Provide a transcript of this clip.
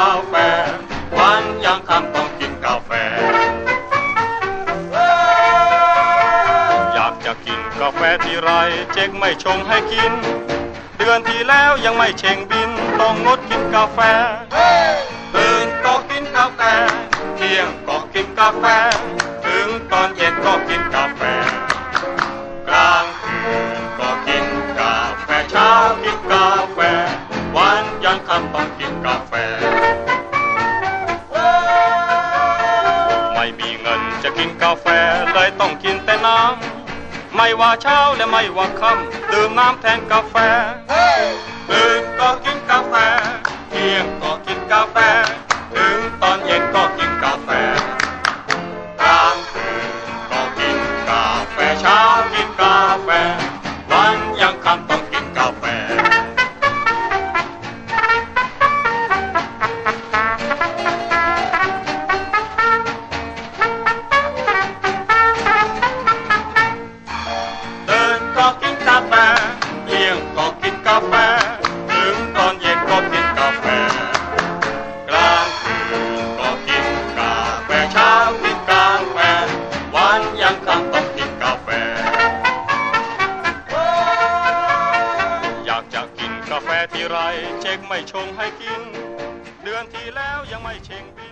าแฟวันยังคำต้องกินกาแฟ อยากจะกินกาแฟที่ไรเจ๊กไม่ชงให้กิน เดือนที่แล้วยังไม่เชงบินต้องงดกินกาแฟตื่นก็กินกาแฟเที่ยงก็กินกาแฟ ถึงตอนเย็นก็กินกาแฟ กลางคืนก็กินกาแฟเช้ากินกาแฟ วันยังคำต้อง ไม่มีเงินจะกินกาแฟเลยต้องกินแต่น้ำไม่ว่าเช้าและไม่ว่าค่ำดื่มน้ำแทนกาแฟตื่นก็กินกาแฟเที่ยงก็กินกาแฟถึงตอนเย็นก็กินกาแฟกลางคืนก็กินกาแฟเช้ากินกาแฟ กาแฟทีไรเช็คไม่ชงให้กิน เดือนที่แล้วยังไม่เชงบิน